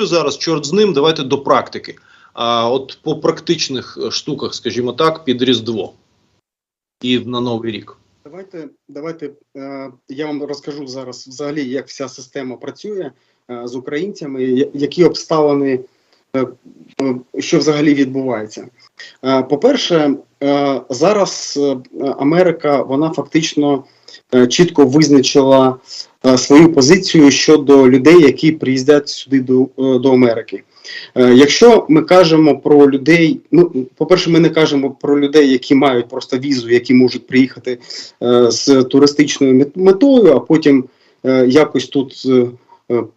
зараз, чорт з ним, давайте до практики. А от по практичних е, штуках, скажімо так, під Різдво і на Новий рік. Давайте, давайте е, я вам розкажу зараз взагалі, як вся система працює е, з українцями, які обставини, що взагалі відбувається. По-перше, зараз Америка вона фактично чітко визначила свою позицію щодо людей, які приїздять сюди до, е, до Америки. Е, Якщо ми кажемо про людей, ну по-перше, ми не кажемо про людей, які мають просто візу, які можуть приїхати е, з туристичною метою, а потім е, якось тут е, е,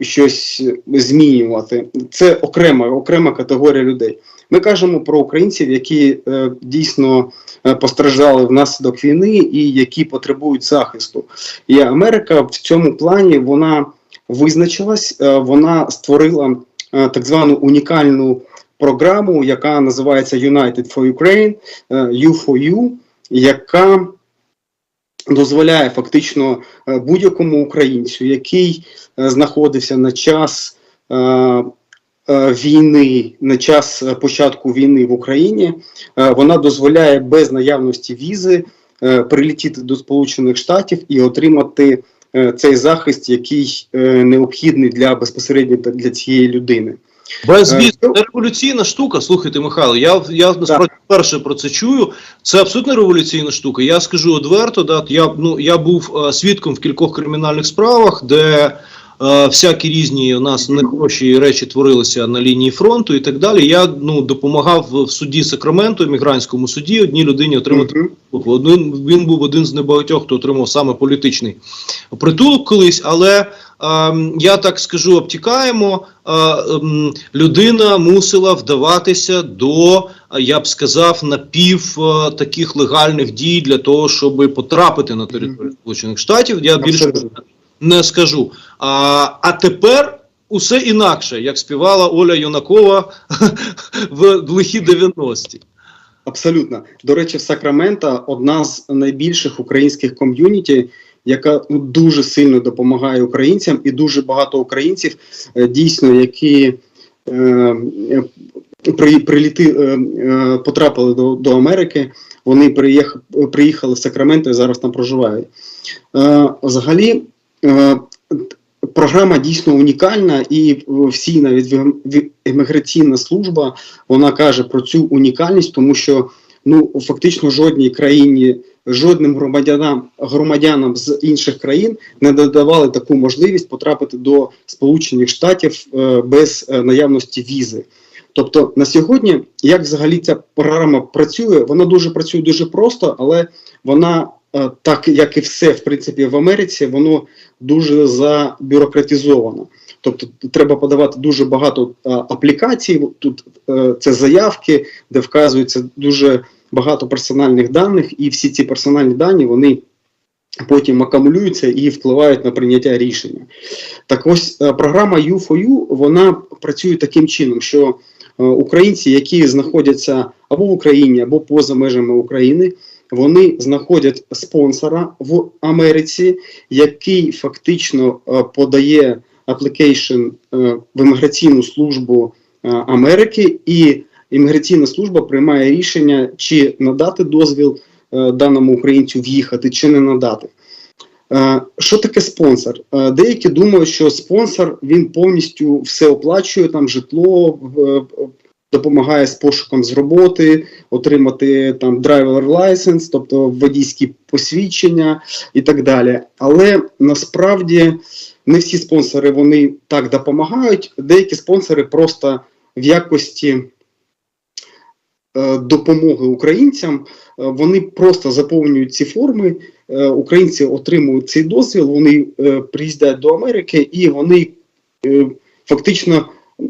щось змінювати. Це окрема, окрема категорія людей. Ми кажемо про українців, які е, дійсно е, постраждали внаслідок війни і які потребують захисту. І Америка в цьому плані вона визначилась, е, вона створила е, так звану унікальну програму, яка називається United for Ukraine, е, U4U, яка дозволяє фактично е, будь-якому українцю, який е, знаходився на час е, війни, на час початку війни в Україні, вона дозволяє без наявності візи прилетіти до Сполучених Штатів і отримати цей захист, який необхідний для безпосередньо для цієї людини. Безвіз Е, це революційна штука. Слухайте, Михайло. Я я насправді вперше про це чую. Це абсолютно революційна штука. Я скажу одверто, да я ну я був е, свідком в кількох кримінальних справах, де е, всякі різні у нас нехороші речі творилися на лінії фронту і так далі. Я ну допомагав в суді Сакраменто, емігрантському суді, одній людині отримати один, він був один з небагатьох, хто отримав саме політичний притулок колись, але ем, я так скажу, обтікаємо. Ем, людина мусила вдаватися до, я б сказав, напів е, таких легальних дій для того, щоб потрапити на територію Сполучених Штатів. Я більше не скажу. А, а тепер усе інакше, як співала Оля Юнакова в лихі 90-ті. Абсолютно. До речі, в Сакраменто одна з найбільших українських ком'юніті, яка ну, дуже сильно допомагає українцям, і дуже багато українців е, дійсно, які е, е, при, приліти, потрапили до, до Америки, вони приїх, приїхали в Сакраменто і зараз там проживають. Взагалі, програма дійсно унікальна, і всі навіть ві- ві- імміграційна служба вона каже про цю унікальність, тому що ну фактично жодній країні, жодним громадянам громадянам з інших країн не додавали таку можливість потрапити до Сполучених Штатів е, без е, наявності візи. Тобто на сьогодні, як взагалі ця програма працює, вона дуже працює дуже просто, але вона, е, так як і все в принципі в Америці, воно дуже забюрократизовано. Тобто треба подавати дуже багато а, аплікацій. Тут е, це заявки, де вказується дуже багато персональних даних, і всі ці персональні дані вони потім акумулюються і впливають на прийняття рішення. Так ось е, програма U4U, вона працює таким чином, що е, українці, які знаходяться або в Україні, або поза межами України, вони знаходять спонсора в Америці, який фактично е, подає аплікейшн в імміграційну службу Америки, і імміграційна служба приймає рішення, чи надати дозвіл е, даному українцю в'їхати, чи не надати. Е, Що таке спонсор? Е, Деякі думають, що спонсор він повністю все оплачує, там житло, допомагає з пошуком з роботи, отримати там driver license, тобто водійські посвідчення і так далі. Але насправді не всі спонсори вони так допомагають. Деякі спонсори просто в якості допомоги українцям е, вони просто заповнюють ці форми. е, Українці отримують цей дозвіл, вони е, приїздять до Америки і вони е, фактично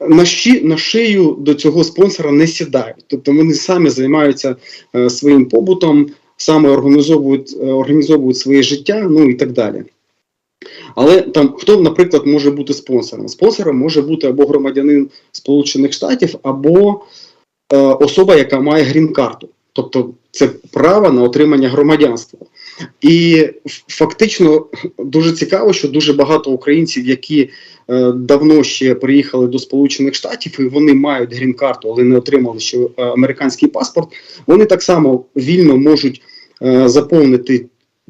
на, щі, на шию до цього спонсора не сідають. Тобто вони самі займаються е, своїм побутом, саме організовують, е, організовують своє життя, ну і так далі. Але там хто, наприклад, може бути спонсором? Спонсором може бути або громадянин Сполучених Штатів, або е, особа, яка має грін-карту. Тобто це право на отримання громадянства. І фактично дуже цікаво, що дуже багато українців, які е, давно ще приїхали до Сполучених Штатів, і вони мають грін-карту, але не отримали ще е, американський паспорт. Вони так само вільно можуть е, заповнити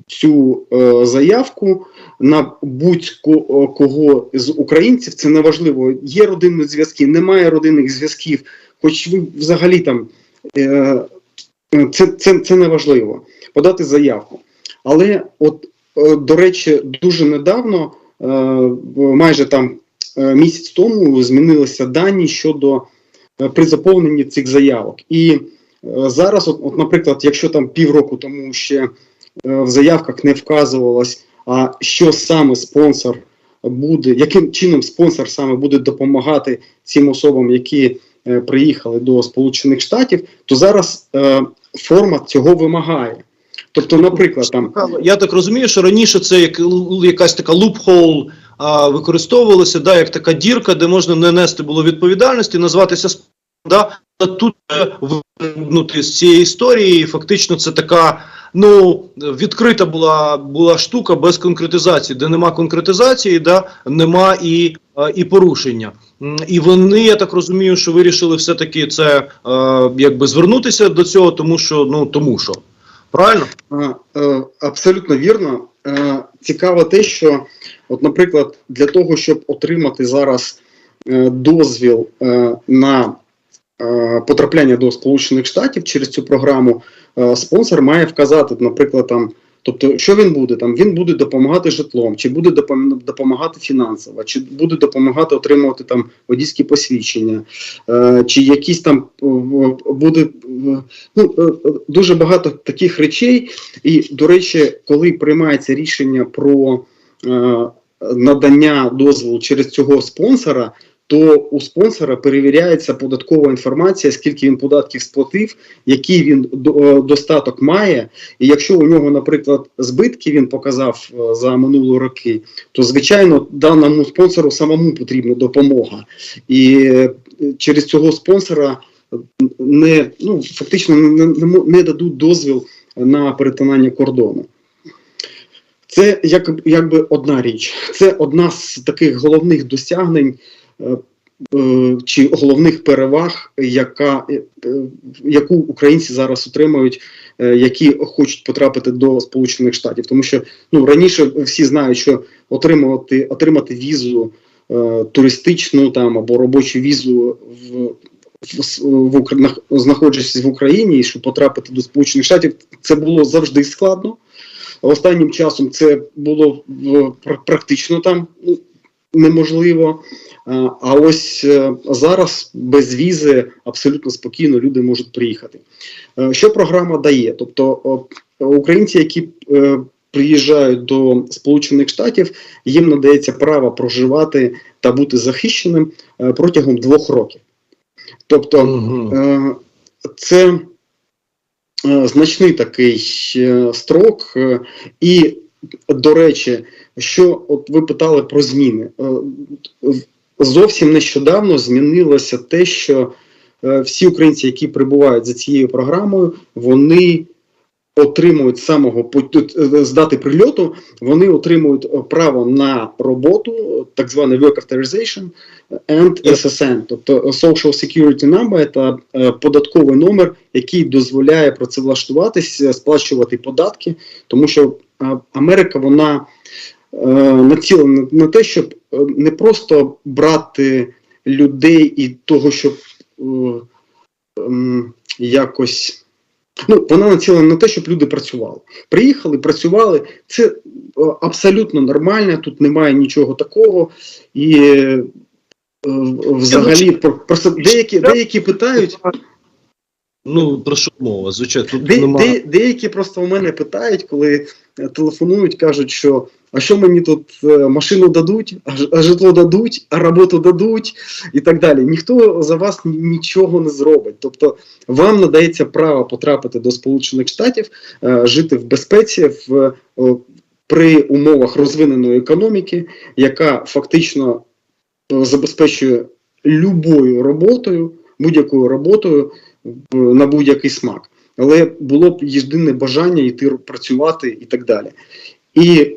цю е, заявку на будь-кого з українців. Це неважливо. Є родинні зв'язки, немає родинних зв'язків, хоч ви взагалі там е, це, це, це неважливо. Подати заявку. Але, от, е, до речі, дуже недавно, е, майже там місяць тому, змінилися дані щодо при заповненні цих заявок. І зараз, от, от, наприклад, якщо там півроку тому ще в заявках не вказувалось, а що саме спонсор буде, яким чином спонсор саме буде допомагати цим особам, які приїхали до Сполучених Штатів, то зараз е, формат цього вимагає. Тобто, наприклад, там Я так розумію, що раніше це як якась така лупхол а, використовувалася, да, як така дірка, де можна не нести було відповідальності, назватися да, тут е, вигнути з цієї історії, фактично це така. Ну, відкрита була була штука без конкретизації, де нема конкретизації, да, нема і, е, і порушення. І вони, я так розумію, що вирішили все-таки це е, якби звернутися до цього, тому що ну тому що. Правильно? Е, абсолютно вірно. Е, цікаво те, що, от, наприклад, для того, щоб отримати зараз е, дозвіл на потрапляння до Сполучених Штатів через цю програму, спонсор має вказати, наприклад, там. Тобто, що він буде там? Він буде допомагати житлом, чи буде допом- допомагати фінансово, чи буде допомагати отримувати там водійські посвідчення, е, чи якісь там е, буде е, ну, дуже багато таких речей. І, до речі, коли приймається рішення про надання дозволу через цього спонсора, то у спонсора перевіряється податкова інформація, скільки він податків сплатив, який він е, достаток має. І якщо у нього, наприклад, збитки він показав е, за минулі роки, то звичайно даному спонсору самому потрібна допомога. І е, через цього спонсора не ну фактично не, не, дадуть дозвіл на перетинання кордону. Це як, якби одна річ. Це одна з таких головних досягнень чи головних переваг, яка, е, е, яку українці зараз отримують, е, які хочуть потрапити до Сполучених Штатів. Тому що ну, раніше всі знають, що отримувати, отримати візу е, туристичну там або робочу візу в в, в, знаходячись в Україні, і щоб потрапити до Сполучених Штатів, це було завжди складно. Останнім часом це було практично там ну, неможливо. А а ось е, зараз без візи абсолютно спокійно люди можуть приїхати. Е, Що програма дає? Тобто українці, які е, приїжджають до Сполучених Штатів, їм надається право проживати та бути захищеним е, протягом двох років. Тобто. Е, Це е, значний такий е, строк. е, І, до речі, що от ви питали про зміни. Е, Зовсім нещодавно змінилося те, що е, всі українці, які прибувають за цією програмою, вони отримують самого е, з дати прильоту, вони отримують е, право на роботу, так званий work authorization, and SSN, тобто Social Security Number, це е, податковий номер, який дозволяє працевлаштуватися, сплачувати податки, тому що е, Америка вона е, націлена на те, щоб е, не просто брати людей і того, щоб е, ем, якось. Ну, вона націлена на те, щоб люди працювали. Приїхали, працювали. Це е, абсолютно нормально, тут немає нічого такого. І е, взагалі просто деякі, деякі питають, Ну, про що мова? Звичайно, тут де, немає. де, деякі просто у мене питають, коли телефонують, кажуть, що а що мені тут е, машину дадуть, а, житло дадуть, а роботу дадуть і так далі. Ніхто за вас нічого не зробить. Тобто вам надається право потрапити до Сполучених Штатів, е, жити в безпеці в, е, при умовах розвиненої економіки, яка фактично забезпечує любою роботою, будь-якою роботою на будь-який смак. Але було б єдине бажання йти працювати і так далі. І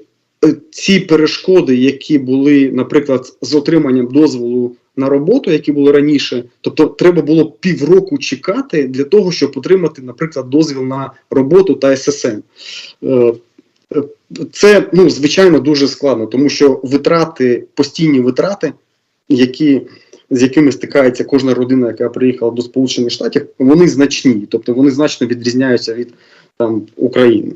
ці перешкоди, які були, наприклад, з отриманням дозволу на роботу, які були раніше, тобто треба було півроку чекати для того, щоб отримати, наприклад, дозвіл на роботу та ССН. Е, е, Це ну звичайно дуже складно, тому що витрати, постійні витрати, які з якими стикається кожна родина, яка приїхала до Сполучених Штатів, вони значні, тобто вони значно відрізняються від там України.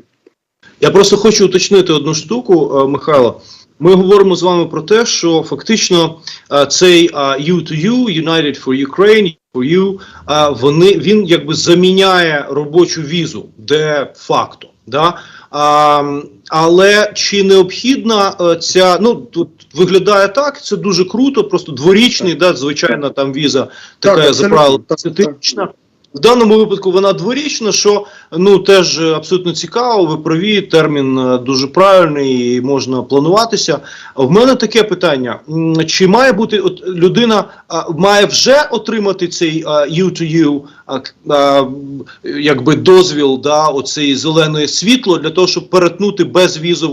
Я просто хочу уточнити одну штуку, е, Михайло. Ми говоримо з вами про те, що фактично е, цей е, U2U, United for Ukraine, for you, е, вони він якби заміняє робочу візу де факто. Да? А, але чи необхідна е, ця, ну тут виглядає так, це дуже круто, просто дворічний, да, звичайна там віза така Так, за абсолютно, правилом так, десятирічна. В даному випадку вона дворічна, що ну теж е, абсолютно цікаво. Ви праві, термін е, дуже правильний і можна плануватися. В мене таке питання: чи має бути от людина а, має вже отримати цей а, U2U, а, а, якби дозвіл, да, оцей зелене світло для того, щоб перетнути без візу в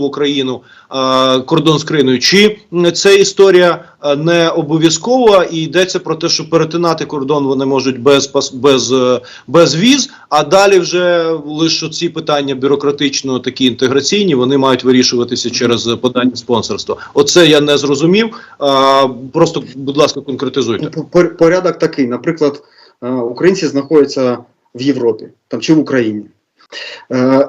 кордон з країною? Чи це історія не обов'язкова і йдеться про те, що перетинати кордон вони можуть без без, е, без віз, а далі вже лише ці питання бюрократично, такі інтеграційні, вони мають вирішуватися через е, подання спонсорства. Оце я не зрозумів. А, просто, будь ласка, конкретизуйте. Ну, Порядок такий, наприклад, е, українці знаходяться в Європі там чи в Україні. Е,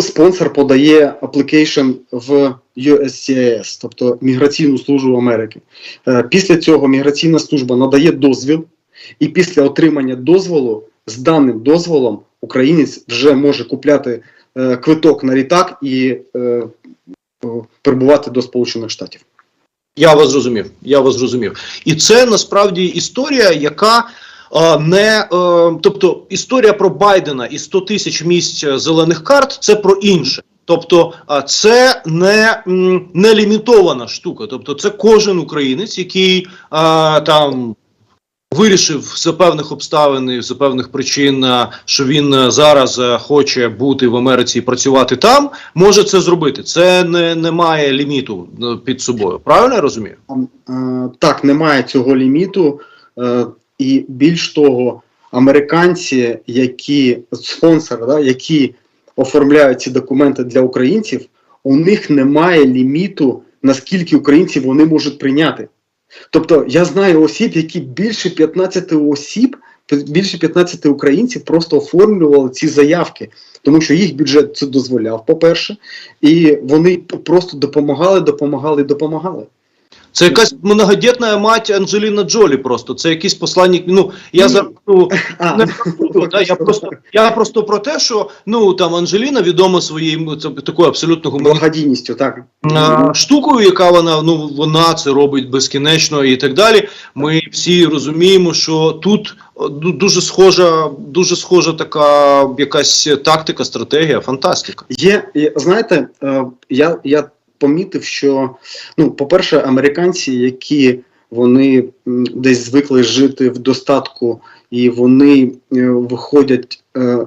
Спонсор подає application в USCIS, тобто Міграційну службу Америки. Е, Після цього міграційна служба надає дозвіл, і після отримання дозволу з даним дозволом українець вже може купляти е, квиток на літак і прибувати до Сполучених Штатів. Я вас зрозумів. Я вас зрозумів. І це насправді історія, яка. Не е, тобто історія про Байдена і 100 тисяч місць е, зелених карт це про інше. Тобто, це не, не лімітована штука. Тобто, це кожен українець, який е, там вирішив за певних обставин і за певних причин, що він е, зараз хоче бути в Америці і працювати там, може це зробити. Це не, не має ліміту під собою. Правильно я розумію? Так, немає цього ліміту, і більш того, американці, які спонсори, да, які оформляють ці документи для українців, у них немає ліміту, наскільки українців вони можуть прийняти. Тобто я знаю осіб, які більше 15 осіб, більше 15 українців просто оформлювали ці заявки, тому що їх бюджет це дозволяв, по-перше, і вони просто допомагали, допомагали, допомагали. Це якась многодітна мать Анджеліна Джолі. Просто це якийсь посланник. Ну я зараз ну, не жартую, да, я просто я просто про те, що ну там Анджеліна відома своїм це, такою абсолютно благодійністю, так. а, штукою, яка вона ну вона це робить безкінечно і так далі. Ми всі розуміємо, що тут дуже схожа, дуже схожа така якась тактика, стратегія, фантастика. Є, є- знаєте, е, я, я помітив, що, ну, по-перше, американці, які вони десь звикли жити в достатку, і вони е, виходять е,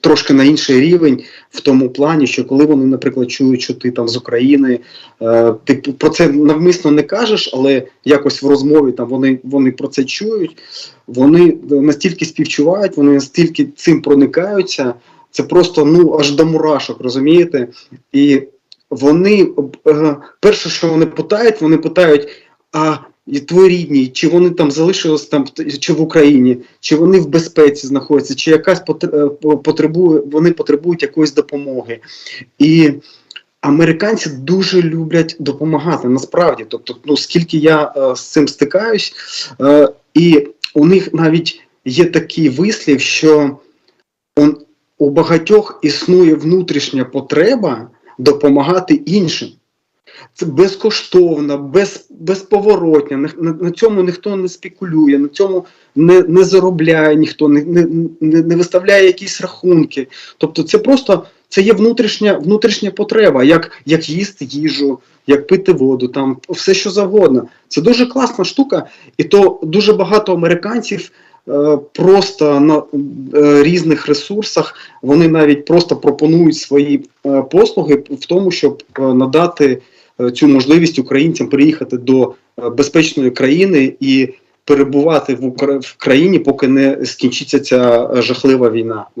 трошки на інший рівень в тому плані, що коли вони, наприклад, чують, що ти там з України, е, ти про це навмисно не кажеш, але якось в розмові там вони, вони про це чують, вони настільки співчувають, вони настільки цим проникаються. Це просто ну аж до мурашок, розумієте? І вони е, перше, що вони питають, вони питають: а твої рідні, чи вони там залишились там чи в Україні, чи вони в безпеці знаходяться, чи якась е, по- потребує, вони потребують якоїсь допомоги. І американці дуже люблять допомагати насправді. Тобто, ну скільки я е, з цим стикаюсь, е, і у них навіть є такий вислів, що он, у багатьох існує внутрішня потреба допомагати іншим. Це безкоштовно, без, безповоротня, на, на, цьому ніхто не спекулює, на цьому не, не заробляє ніхто, не, не, не, виставляє якісь рахунки. Тобто це просто це є внутрішня, внутрішня потреба, як, як їсти їжу, як пити воду, там все що завгодно. Це дуже класна штука, і то дуже багато американців просто на е, різних ресурсах вони навіть просто пропонують свої е, послуги в тому, щоб е, надати е, цю можливість українцям приїхати до е, безпечної країни і перебувати в Україні, країні, поки не скінчиться ця е, жахлива війна в Україні.